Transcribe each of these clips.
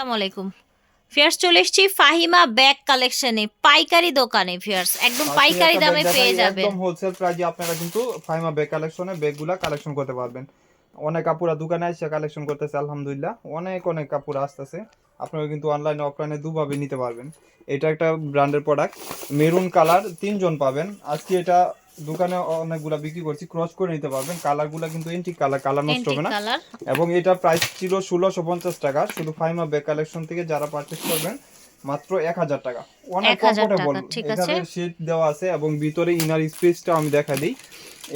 আসসালামু আলাইকুম। ফিয়ার্স চলে এসেছি ফাহিমা ব্যাগ কালেকশনে পাইকারি দোকানে ফিয়ার্স একদম পাইকারি দামে পেয়ে যাবেন। একদম হোলসেল প্রাইজে আপনারা কিন্তু ফাইমা ব্যাগ কালেকশনে ব্যাগগুলা কালেকশন করতে পারবেন। অনেক কাপড়া দোকানে এসে কালেকশন করতেছে আলহামদুলিল্লাহ। অনেক অনেক কাপড় আসতেছে। আপনারা কিন্তু অনলাইনে অফলাইনে দুভাবে নিতে পারবেন। এটা একটা ব্র্যান্ডের প্রোডাক্ট মেরুন কালার তিনজন পাবেন। আজকে এটা দোকানে অনেকগুলা বিক্রি করছি ক্রস করে নিতে পারবেন। কালারগুলা কিন্তু এন্টিক কালার কালার নষ্ট হবে না। এবং এটা প্রাইস ছিল ষোলোশো পঞ্চাশ টাকা শুধু ফাইমা বে কালেকশন থেকে যারা পারচেস করবেন মাত্র এক হাজার টাকা। অনেক কমফোর্টেবল এখানে আছে। শীট দেওয়া আছে এবং ভিতরে ইনার স্পেসটা আমি দেখা দিই।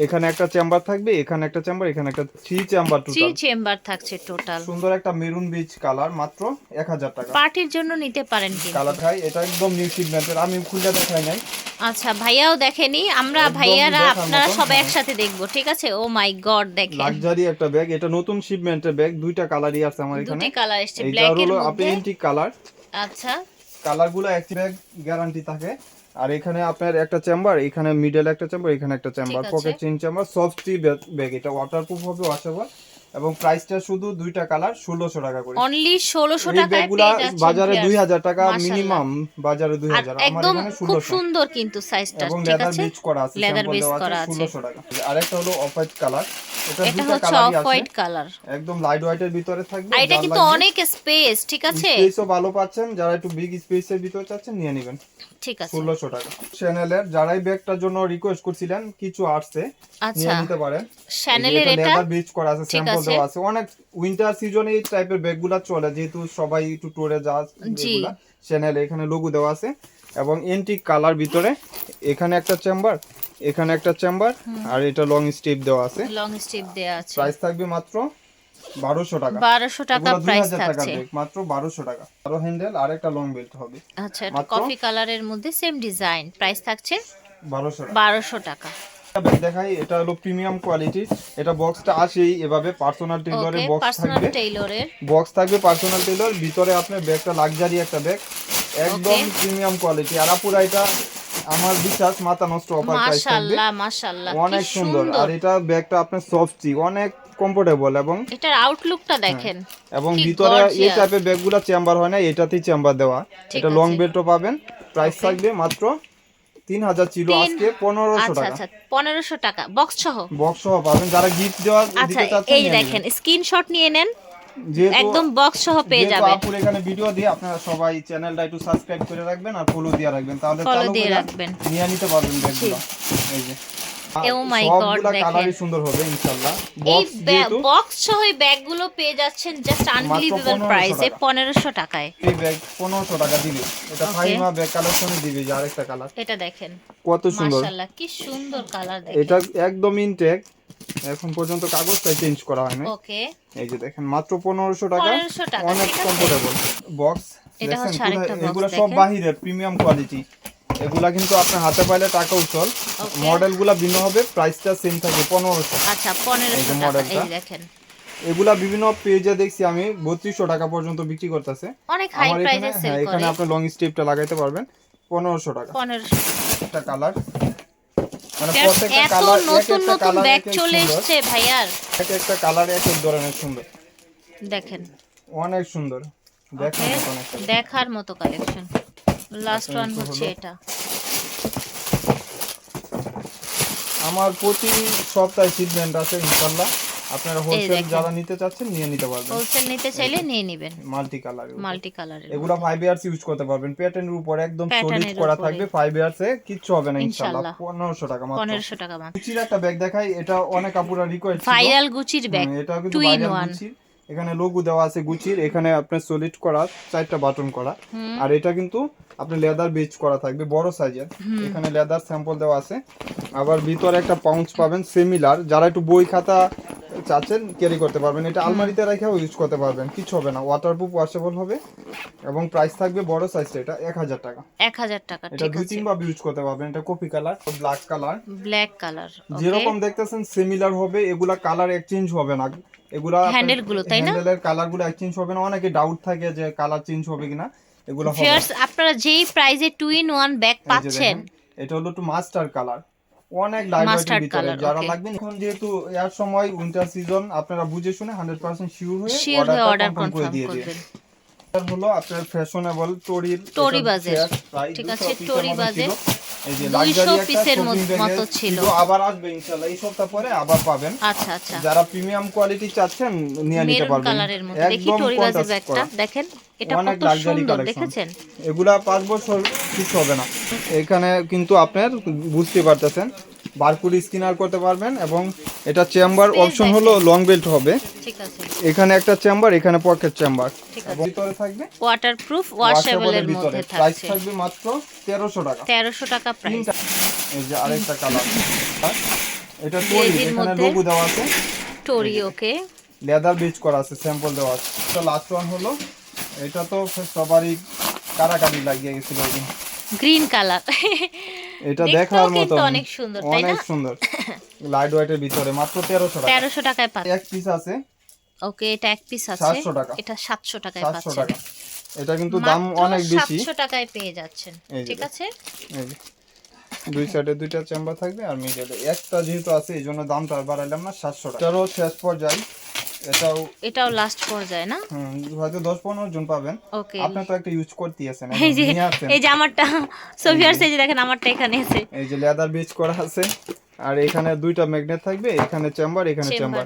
এখানে একটা চেম্বার থাকবে এখানে একটা চেম্বার এখানে একটা three chamber total three chamber থাকছে টোটাল সুন্দর একটা মেরুন বিচ কালার মাত্র এক হাজার টাকা। পার্টির জন্য নিতে পারেন কিন্তু। কালার খাই এটা একদম নিউ শিপমেন্টের আমি খুলে দেখাই নাই। আচ্ছা ভাইয়াও দেখেনি আমরা ভাইয়ারা আপনারা মতন, সব হ্যাঁ। একসাথে দেখব ঠিক আছে? ও মাই গড দেখেন। লাক্সারি একটা ব্যাগ এটা নতুন শিপমেন্টের ব্যাগ দুইটা কালারই আছে আমার এখানে। দুটি কালার এসছে এইটা ব্ল্যাক এর মধ্যে। আপেন্টিক কালার আচ্ছা। কালারগুলো এক ব্যাগ গ্যারান্টি থাকে আর এখানে আপনার একটা চেম্বার এখানে মিডল একটা চেম্বার এখানে একটা chamber. Pocket chain chamber soft bag এটা ওয়াটারপ্রুফ হবে ওয়াশেবল এবং প্রাইসটা শুধু দুইটা কালার ষোলোশো টাকা করে। অনলি ষোলোশো যাচ্ছেন বাজারে দুই হাজার টাকা মিনিমাম বাজারে দুই হাজার। একদম খুব সুন্দর কিন্তু সাইজটা এবং লেদার আছে? করা আছে Leather স্যাম্পল করা আছে। ষোলোশো টাকা। আরেকটা হলো অফ হোয়াইট কালার এটা এটা হচ্ছে অফ হোয়াইট কালার একদম লাইট হোয়াইটের ভিতরে থাকবে এটা কিন্তু অনেক স্পেস ঠিক আছে? স্পেসও ভালো পাচ্ছেন যারা একটু বিগ স্পেসের ভিতরে চাচ্ছেন নিয়ে নেবেন। ঠিক আছে। ষোলোশো টাকা। চ্যানেলের যারাই ব্যাগটার জন্য রিকোয়েস্ট করছিলেন কিছু আসছে আচ্ছা। নিয়ে নিতে পারেন। শ্যানেলের এটা? লেদার বিচ করা আছে স্যাম্পল দেওয়া আছে। অনেক উইন্টার সিজনে এই টাইপের ব্যাগগুলা চলে যেহেতু সবাই একটু টুরে যা এগুলা। চ্যানেল এখানে লোগো দেওয়া আছে। এবং এন্টিক কালার ভিতরে এখানে একটা চেম্বার এখানে একটা চেম্বার আর এটা লং স্টেপ দেওয়া আছে। লং স্টিপ দেয়া আছে। প্রাইস থাকবে মাত্র বারোশো টাকা। বারোশো টাকা প্রাইস থাকছে। মাত্র বারোশো টাকা। আরও হ্যান্ডেল আর একটা লং বেল্ট হবে। আচ্ছা এটা কফি কালারের মধ্যে সেম ডিজাইন প্রাইস থাকছে বারোশো বারোশো টাকা। দেখাই এটা হলো প্রিমিয়াম কোয়ালিটি এটা বক্সটা আসেই এভাবে পার্সোনাল টেইলরের বক্স থাকবে। বক্স থাকবে পার্সোনাল টেইলর ভিতরে আপনার ব্যাগটা লাক্সারি একটা ব্যাগ একদম প্রিমিয়াম কোয়ালিটি আর আপুরা এটা আমার বিশ্বাস মাথা নষ্ট অফার প্রাইস মাশাআল্লাহ মাশাআল্লাহ অনেক সুন্দর। আর এটা ব্যাগটা আপনার সফটি অনেক কমফোর্টেবল এবং এটার আউটলুকটা দেখেন। এবং ভিতরে এই টাইপের ব্যাগগুলো চেম্বার হয় না এটাতেই চেম্বার দেওয়া। এটা লং। বেল্টও পাবেন। প্রাইস থাকবে মাত্র তিন হাজার ছিল আজকে পনেরোশো আচ্ছা টাকা। আচ্ছা পনেরোশো টাকা। বক্স সহ? বক্স সহ পাবেন। যারা গিফট দেওয়ার আচ্ছা এই দেখেন। স্ক্রিনশট নিয়ে নেন। একদম বক্স সহ পেয়ে যেহেতু যাবেন। আপুর এখানে ভিডিও দিয়ে আপনারা সবাই চ্যানেলটা একটু সাবস্ক্রাইব করে রাখবেন আর ফলো দিয়ে রাখবেন। তাহলে ফলো দিয়ে রাখবেন। নিয়ে নিতে পারবেন ব্যাগগুলো এই যে। Oh my God, দেখেন। কালারই সুন্দর হবে ইনশাআল্লাহ এই বক্স সহ এই ব্যাগগুলো পেয়ে যাচ্ছেন জাস্ট আনবিলিভেবল প্রাইসে টাকায়। এই ব্যাগ টাকা দিবে। এটা ফাইমা ব্যাগ কালেকশনে দিবে যে আরেকটা কালার এটা দেখেন। কত সুন্দর। মাশাআল্লাহ কি সুন্দর কালার এটা একদম ইনটেক এখন পর্যন্ত কাগজটা চেঞ্জ করা হয় না ওকে এই যে দেখেন মাত্র পনেরোশো টাকা। 1500 টাকা, অনেক কমফোর্টেবল বক্স এটা হচ্ছে আরেকটা box এগুলো সব। বাহিরে প্রিমিয়াম কোয়ালিটি এগুলা কিন্তু আপনার হাতে পাইলে টাকা উচল মডেলগুলা ভিন্ন হবে প্রাইসটা সেম থাকবে পনেরোশো। আচ্ছা পনেরোশো মডেলটা। দেখেন। এগুলা বিভিন্ন পেজে দেখছি আমি বত্রিশশো টাকা পর্যন্ত বিক্রি করতেছে। অনেক হাই প্রাইসে সেল হ্যাঁ এখানে আপনি লং স্টেপটা লাগাইতে পারবেন পনেরোশো টাকা। পনেরোশো একটা কালার মানে প্রত্যেকটা কালার এক নতুন একটা নতুন কালার এক চলে সুন্দর। ভাইয়ার। এক একটা কালার এক এক ধরনের সুন্দর। দেখেন। অনেক সুন্দর। দেখার মতো কালেকশন লাস্ট আচ্ছা, ওয়ান হচ্ছে এটা। আমার প্রতি সপ্তাহে আছে ইনশাল্লাহ আপনারা হোলসেল যারা নিতে চাচ্ছেন নিয়ে নিতে পারবেন। হোলসেল নিতে চাইলে নিয়ে নেবেন। মাল্টি কালার মাল্টি কালারের এগুলো ফাইভ ইয়ার্স ইউজ করতে পারবেন। প্যাটার্নের উপর একদম সলিড করা থাকবে। ফাইভ ইয়ার্স এ কিচ্ছু হবে না ইনশাল্লাহ। পনেরোশো টাকা মাত্র। পনেরোশো টাকা মাত্র। গুচির একটা ব্যাগ দেখাই এটা অনেক আপুরা রিকোয়েস্ট ভাইরাল গুচির ব্যাগ এটা কিন্তু টু ইন ভাইরাল ওয়ান গুচির। এখানে লোগো দেওয়া আছে গুচির এখানে আপনার সলিড করা চারটা বাটন করা। আর এটা কিন্তু আপনি লেদার বেচ করা থাকবে বড় সাইজের এখানে লেদার স্যাম্পল দেওয়া আছে। আবার ভিতরে একটা পাউন্স পাবেন সিমিলার যারা একটু বই খাতা চাচ্ছেন ক্যারি করতে পারবেন। এটা আলমারিতে রেখেও ইউজ করতে পারবেন। কিছু হবে না। ওয়াটারপ্রুফ ওয়াশেবল হবে। এবং প্রাইস থাকবে বড় সাইজটা এটা এক হাজার টাকা। এক হাজার টাকা এটা দুই তিন ভাবে ইউজ করতে পারবেন। এটা copy colour black colour black colour যেরকম দেখতেছেন সিমিলার হবে। এগুলা কালার এক্সচেঞ্জ হবে না। এগুলা Handle গুলো, তাই না? হ্যান্ডেলের কালারগুলো এক্সচেঞ্জ হবে না। অনেকে ডাউট থাকে যে কালার চেঞ্জ হবে কিনা। এগুলো হবে আপনারা যেই প্রাইজে টু ইন ওয়ান ব্যাগ পাচ্ছেন এটা হলো একটু মাস্টার কালার অনেক লাইট ভিতরে যারা. লাগবে এখন যেহেতু এর সময় উইন্টার সিজন আপনারা বুঝে শুনে 100% শিওর হয়ে অর্ডার কনফার্ম করে করবেন হলো আপনার ফ্যাশনেবল টরির টরি chair, প্রায় ঠিক আছে, টরি। ছিল। এই যে 200 পিসের shopping মত- bag এর মতো ছিল। আবার আসবে ইনশাআল্লাহ এই সপ্তাহ পরে আবার পাবেন। আচ্ছা আচ্ছা। যারা প্রিমিয়াম কোয়ালিটি চাচ্ছেন নিয়ে নিতে পারবেন। কালারের মধ্যে দেখি একদম ব্যাগটা দেখেন এটা অনেক কত সুন্দর দেখেছেন? এগুলা পাঁচ বছর কিছু হবে না। এখানে কিন্তু আপনার বুঝতে পারতেছেন বারকুড স্কিনার করতে পারবেন এবং এটা চেম্বার অপশন হলো লং বেল্ট হবে। ঠিক আছে। এখানে একটা চেম্বার এখানে পকেট চেম্বার। ভিতরে থাকবে ওয়াটারপ্রুফ ওয়াশেবলের মধ্যে প্রাইস থাকবে মাত্র তেরোশো টাকা। তেরোশো টাকা প্রাইস এই যে আরেকটা কালার এটা টরি এখানে লোগো দেওয়া আছে। টরি ওকে লেদার বিচ করা আছে স্যাম্পল দেওয়া আছে। তো লাস্ট ওয়ান হলো। এটা তো সবারই কারাকারি লাগিয়ে গেছিল। গ্রিন কালার এটা দেখার মতো অনেক সুন্দর, তাই না? অনেক সুন্দর লাইট ওয়েটের ভিতরে মাত্র তেরোশো টাকা। তেরোশো টাকায় পাচ্ছে এক পিস আছে। ওকে এটা এক পিস আছে। 700 টাকা। এটা সাতশো টাকায় সাতশো পাচ্ছেন। টাকা। এটা কিন্তু দাম অনেক বেশি। সাতশো টাকায় পেয়ে যাচ্ছেন। ঠিক আছে? এই যে, দুই সাইডে দুইটা চেম্বার থাকবে আর মিডলে একটা যেহেতু আছে এই জন্য দামটা আর বাড়াইলাম না সাতশো টাকা। এটারও শেষ পর্যায়ে। এটাও এটাও লাস্ট পর্যায়ে না? হুম, হয়তো দশ পনেরো জন পাবেন। ওকে আপনি তো একটা ইউজ করতে আছেন এই যে এই যে আমারটা সোফিয়ার সেই যে দেখেন আমারটা এখানে আছে। এই যে লেদার বিচ করা আছে। আর এখানে দুইটা ম্যাগনেট থাকবে এখানে চেম্বার এখানে চেম্বার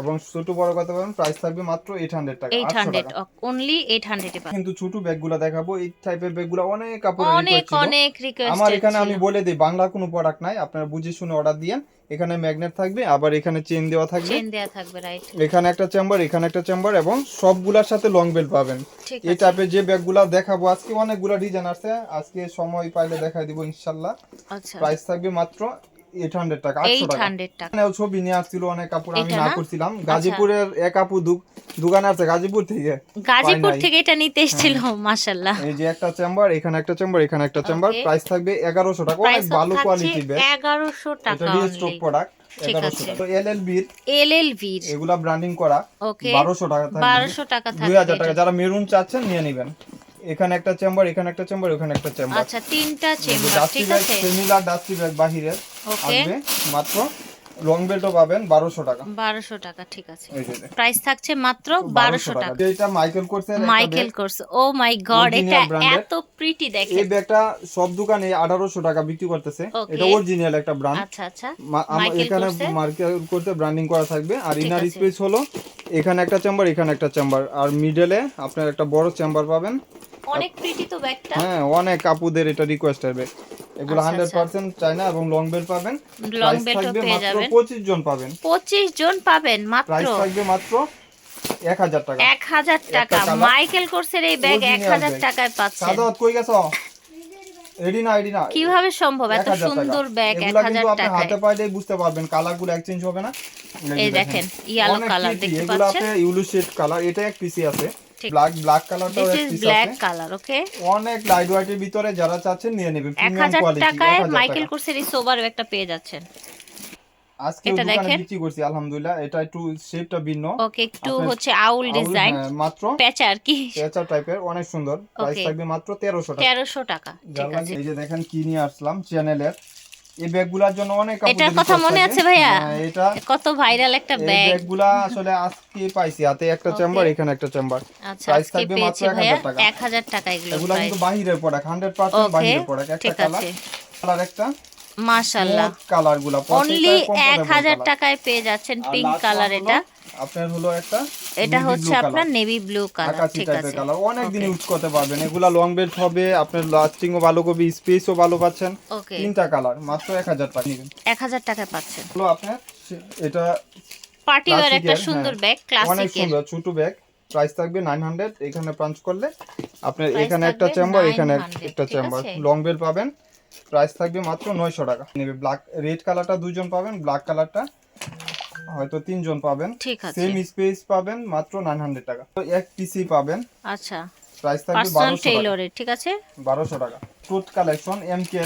এবং ছোট বড় কথা বলেন প্রাইস থাকবে মাত্র এইট হান্ড্রেড টাকা এইট 800 টাকা। অনলি এইট হান্ড্রেডে পাবেন। কিন্তু ছোট ব্যাগগুলো দেখাবো এই টাইপের ব্যাগগুলো অনেক কাপড় অনেক অনেক রিকোয়েস্ট আমার এখানে আমি বলে দিই বাংলা কোনো প্রোডাক্ট নাই আপনারা বুঝে শুনে অর্ডার দিয়েন। এখানে ম্যাগনেট থাকবে আবার এখানে চেন দেওয়া থাকবে। চেন দেয়া থাকবে রাইট এখানে একটা চেম্বার এখানে একটা চেম্বার এবং সবগুলার সাথে লং বেল্ট পাবেন। এই টাইপের যে ব্যাগগুলো দেখাবো আজকে অনেকগুলো ডিজাইন আছে আজকে সময় পাইলে দেখাই দিব ইনশাআল্লাহ। আচ্ছা। প্রাইস থাকবে মাত্র এইট হান্ড্রেড টাকা আটশো এইট টাকা হান্ড্রেড টাকা। এখানেও ছবি নিয়ে আসছিল অনেক কাপড় আমি এটা না? করছিলাম। গাজীপুরের এক আপু দোকানে আছে গাজীপুর থেকে। গাজীপুর থেকে এটা নিতে এসেছিল মাশাল্লাহ এই যে একটা চেম্বার এখানে একটা চেম্বার এখানে একটা চেম্বার. প্রাইস থাকবে এগারোশো টাকা। অনেক ভালো কোয়ালিটি ব্যাগ এগারোশো এটা টাকা রিয়েল স্টক প্রোডাক্ট ঠিক আছে। তো এগুলা ব্র্যান্ডিং করা ওকে বারোশো টাকা থাকবে। টাকা দুই থাকবে হাজার টাকা। যারা মেরুন চাচ্ছেন নিয়ে নেবেন। এখানে একটা চেম্বার এখানে একটা চেম্বার ওখানে একটা চেম্বার। আচ্ছা তিনটা চেম্বার ঠিক আছে? সেমিলার ডাস্টি ব্যাগ বাহিরের ওকে আসবে মাত্র লং বেল্টও পাবেন বারোশো টাকা। বারোশো টাকা ঠিক আছে। প্রাইস থাকছে মাত্র বারোশো টাকা। এটা মাইকেল কোর্সের একটা Michael Kors oh my god এটা এত প্রিটি দেখেন। এই ব্যাগটা সব দোকানে আঠারোশো টাকা বিক্রি করতেছে. এটা অরিজিনাল একটা ব্র্যান্ড আচ্ছা আচ্ছা। এখানে? মার্কেট করতে ব্র্যান্ডিং করা থাকবে। আর ইনার স্পেস হলো এখানে একটা চেম্বার এখানে একটা চেম্বার আর মিডলে আপনার একটা বড় চেম্বার পাবেন। অনেক প্রিটি তো ব্যাগটা হ্যাঁ অনেক আপুদের এটা রিকোয়েস্টের ব্যাগ এগুলো আচ্ছা, হান্ড্রেড পার্সেন্ট চাইনা এবং লং বেল্ট পাবেন। লং প্রাইস পেয়ে যাবেন। পঁচিশ জন পাবেন। পঁচিশ জন পাবেন মাত্র। প্রাইস থাকবে মাত্র এক হাজার টাকা। এক হাজার টাকা। মাইকেল কোর্সের এই ব্যাগ এক Original হাজার bag। টাকায় পাচ্ছেন। সাদাত কই গেছ? কীভাবে সম্ভব? এত সুন্দর ব্যাগ এক এগুলা হাজার কিন্তু আপনি হাতে পাইলেই বুঝতে পারবেন। কালারগুলো এক্সচেঞ্জ হবে না। এই দেখেন ইয়েলো কালার দেখতে এগুলো পাচ্ছেন? আপনি ইউলু শেড কালার এটা এক পিসি আছে। ব্ল্যাক ব্ল্যাক কালারটাও this is black colour okay অনেক লাইট ওয়েটের ভিতরে যারা চাচ্ছেন নিয়ে নেবেন। প্রিমিয়াম কোয়ালিটি টাকায় মাইকেল কোর্সের এই সোবার ব্যাগটা পেয়ে যাচ্ছেন। আজকে এটা দেখেন। বিক্রি করছি আলহামদুলিল্লাহ। এটা একটু শেপটা ভিন্ন। ওকে একটু হচ্ছে আউল ডিজাইন হ্যাঁ, মাত্র প্যাচা আর কি। পেঁচা টাইপের অনেক সুন্দর। প্রাইস থাকবে মাত্র 1300 টাকা। তেরোশো টাকা। যার ঠিক আছে। এই যে দেখেন কি নিয়ে আসলাম? চ্যানেলের এই ব্যাগগুলোর জন্য অনেক এটার কথা মনে আছে ভাইয়া? হ্যাঁ, এটা কত ভাইরাল একটা ব্যাগ ব্যাগগুলা আসলে আজকে পাইছি হাতে একটা চেম্বার এখানে একটা চেম্বার আচ্ছা price থাকবে মাত্র 1000 টাকা। এক হাজার টাকা এগুলো এগুলা কিন্তু বাহিরের প্রোডাক্ট 100% ওকে বাহিরের প্রোডাক্ট একটা কালার কালার একটা। কালারগুলা অনলি এক হাজার টাকায় পেয়ে যাচ্ছেন পিঙ্ক কালার এটা। আপনার হলো একটা এটা হচ্ছে আপনার নেভি ব্লু কালার ঠিক আছে। কালার অনেক দিন ইউজ করতে পারবেন। এগুলা লং বেল্ট হবে আপনার লাস্টিংও ভালো করবে স্পেসও ভালো পাচ্ছেন। তিনটা কালার মাত্র এক হাজার টাকা নেবেন। এক হাজার টাকায় পাচ্ছেন। হলো আপনার এটা পার্টি Classic একটা সুন্দর। ব্যাগ অনেক সুন্দর ছোট ব্যাগ প্রাইস থাকবে নাইন হান্ড্রেড এখানে পাঞ্চ করলে আপনার এখানে একটা চেম্বার এখানে একটা চেম্বার লং বেল পাবেন। প্রাইস থাকবে মাত্র নয়শো টাকা। নেবে ব্ল্যাক রেড কালারটা দুইজন পাবেন ব্ল্যাক কালারটা হয়তো তিনজন পাবেন। সেম স্পেস পাবেন মাত্র নাইন হান্ড্রেড টাকা। তো এক পিসি পাবেন। আচ্ছা। প্রাইস থাকবে বারোশো টাকা। ঠিক আছে? বারোশো টাকা। টোট কালেকশন এম কে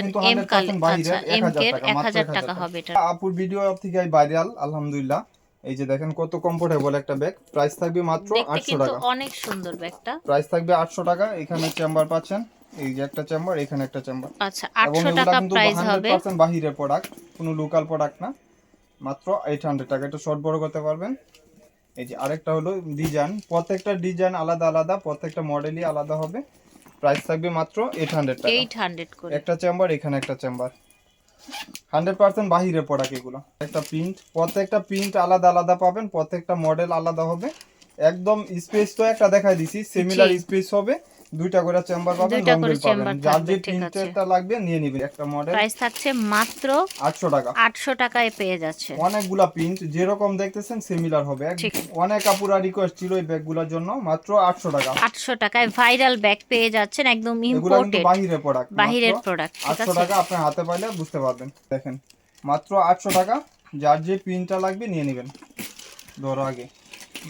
কিন্তু হান্ড্রেড পার্সেন্ট বাইরে আচ্ছা এক হাজার টাকা মাত্র এক টাকা হবে এটা। আপুর ভিডিও থেকে ভাইরাল আলহামদুলিল্লাহ। এই যে দেখেন কত কমফোর্টেবল একটা ব্যাগ প্রাইস থাকবে মাত্র আটশো টাকা। অনেক সুন্দর ব্যাগটা প্রাইস থাকবে আটশো টাকা এখানে চেম্বার পাচ্ছেন। এই যে একটা চেম্বার এখানে একটা চেম্বার আচ্ছা এবং আটশো এগুলা টাকা প্রাইস হবে। পার্সেন্ট বাহিরের প্রোডাক্ট কোনো লোকাল প্রোডাক্ট না মাত্র এইট হান্ড্রেড টাকা। এটা শর্ট বড় করতে পারবেন। এই যে আরেকটা হলো ডিজাইন প্রত্যেকটা ডিজাইন আলাদা আলাদা প্রত্যেকটা মডেলই আলাদা হবে। প্রাইস থাকবে মাত্র এইট হান্ড্রেড টাকা। এইট হান্ড্রেড করে। একটা চেম্বার এখানে একটা চেম্বার হান্ড্রেড পার্সেন্ট বাহিরে প্রোডাক্ট এগুলো। একটা প্রিন্ট প্রত্যেকটা প্রিন্ট আলাদা আলাদা পাবেন প্রত্যেকটা মডেল আলাদা হবে। একদম স্পেস তো একটা দেখাই দিছি সিমিলার স্পেস হবে। দুইটা করে চেম্বার পাবেন দুইটা লং করে বেল পাবেন। যার যে আছে। লাগবে নিয়ে নিবেন। একটা মডেল প্রাইস থাকছে মাত্র আটশো টাকা। আটশো টাকায় পেয়ে যাচ্ছে। অনেকগুলা প্রিন্ট যেরকম দেখতেছেন সিমিলার হবে। অনেক আপুরা রিকোয়েস্ট ছিল এই ব্যাগগুলোর জন্য মাত্র আটশো টাকা। আটশো টাকায় ভাইরাল ব্যাগ পেয়ে যাচ্ছেন একদম ইম্পোর্টেড বাহিরে প্রোডাক্ট বাহিরের প্রোডাক্ট ঠিক আটশো আছে। টাকা আপনার হাতে পাইলে বুঝতে পারবেন। দেখেন মাত্র আটশো টাকা। যার যে প্রিন্টটা লাগবে নিয়ে নেবেন। ধরো আগে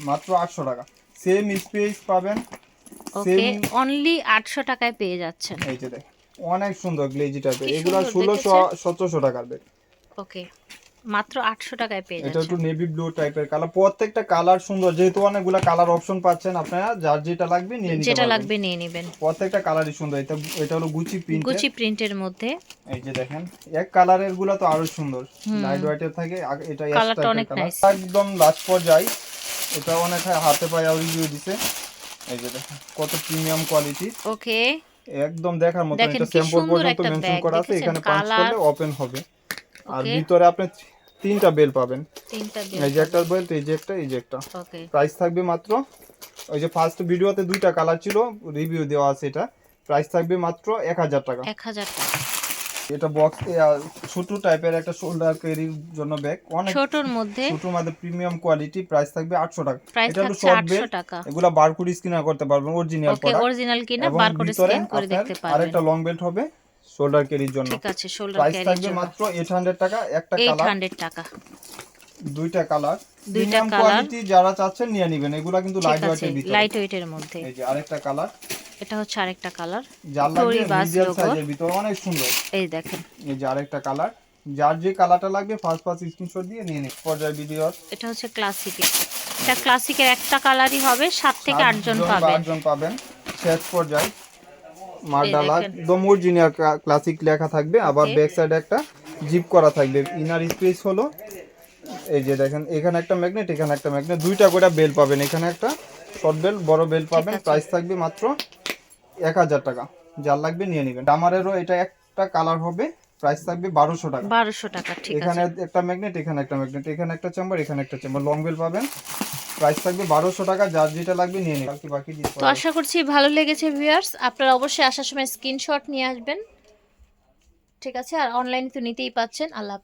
মাত্র আটশো টাকা। সেম স্পেস পাবেন ওকে অনলি আটশো টাকায় পেয়ে যাচ্ছেন। এই যে দেখ অনেক সুন্দর গ্লেজি টাইপের এগুলা সুন্দর ষোলোশো দেখেছে? সতেরোশো টাকার ব্যাগ ওকে মাত্র আটশো টাকায় পেয়ে এটা একটু নেভি ব্লু টাইপের কালার প্রত্যেকটা কালার সুন্দর যেহেতু অনেকগুলা কালার অপশন পাচ্ছেন আপনারা যার যেটা লাগবে নিয়ে নিতে যেটা লাগবে নিয়ে নেবেন। প্রত্যেকটা কালারই সুন্দর। এটা এটা হলো গুচি প্রিন্ট গুচি প্রিন্টের মধ্যে। এই যে দেখেন এক কালারেরগুলা তো আরও সুন্দর। লাইট হোয়াইটের থাকে এটা কালারটা অনেক nice। একদম লাস্ট পর্যায়ে। এটা অনেক হাতে পায়ে রিভিউ দিছে। এই যে দেখেন কত প্রিমিয়াম কোয়ালিটি ওকে। একদম দেখার মতো এটা স্যাম্পল পর্যন্ত মেনশন করা আছে এখানে পাঁচ করলে ওপেন হবে। আর ভিতরে আপনি তিনটা বেল পাবেন। তিনটা এই যে একটা বেল্ট এই যে একটা এই যে একটা। ওকে। প্রাইস থাকবে মাত্র ওই যে ফার্স্ট ভিডিওতে দুইটা কালার ছিল রিভিউ দেওয়া আছে এটা। প্রাইস থাকবে মাত্র এক হাজার টাকা। এক হাজার টাকা। এটা বক্স ছোট টাইপের একটা শোল্ডার ক্যারির জন্য ব্যাগ অনেক ছোটর মধ্যে? ছোটর মধ্যে প্রিমিয়াম কোয়ালিটি প্রাইস থাকবে আটশো টাকা। প্রাইস এটা হলো শর্ট বেল এগুলা বারকোড স্ক্যানার করতে পারবেন অরিজিনাল ওকে অরিজিনাল কিনা বারকোড স্ক্যান করে দেখতে পারবেন। আরেকটা লং বেল্ট হবে শোল্ডার ক্যারির জন্য। ঠিক আছে শোল্ডার প্রাইস ক্যারির থাকবে মাত্র এইট হান্ড্রেড টাকা একটা কালার হান্ড্রেড টাকা। দুইটা কালার দুইটা colour। কোয়ালিটি যারা চাচ্ছেন নিয়ে নেবেন। এগুলা কিন্তু লাইট ওয়েটের ভিতরে। লাইট ওয়েটের মধ্যে। এই যে আরেকটা কালার এটা হচ্ছে আরেকটা কালার। Medium logo। সাইজের ভিতরে অনেক সুন্দর। এই দেখেন। এই যে আরেকটা কালার। যার যে কালারটা লাগবে ফার্স্ট ফার্স্ট স্ক্রিনশট দিয়ে নিয়ে নিন পর্যায় ভিডিও এটা হচ্ছে ক্লাসিকের এটা ক্লাসিকের একটা কালারই হবে সাত থেকে আটজন পাবেন। আটজন পাবেন। শেষ পর্যায়। মার্ডালা। একদম অরিজিনাল ক্লাসিক লেখা থাকবে। আবার ব্যাক সাইডে একটা জিপ করা থাকবে। ইনার স্পেস হলো। এই যে দেখেন এখানে একটা ম্যাগনেট এখানে একটা ম্যাগনেট দুইটা করে বেল পাবেন। এখানে একটা শর্ট বেল বড় বেল পাবেন। প্রাইস থাকবে মাত্র এক হাজার টাকা। যার লাগবে নিয়ে নেবেন। ডামারেরও এটা একটা কালার হবে প্রাইস থাকবে বারোশো টাকা। বারোশো টাকা ঠিক এখানে একটা ম্যাগনেট এখানে একটা ম্যাগনেট এখানে একটা চেম্বার এখানে একটা চেম্বার লং বেল পাবেন। প্রাইস থাকবে বারোশো টাকা যার যেটা লাগবে নিয়ে নেবেন। বাকি বাকি তো আশা করছি ভালো লেগেছে ভিউয়ার্স আপনারা অবশ্যই আসার সময় স্ক্রিনশট নিয়ে আসবেন। ঠিক আছে আর অনলাইনে তো নিতেই পাচ্ছেন। আল্লাহ।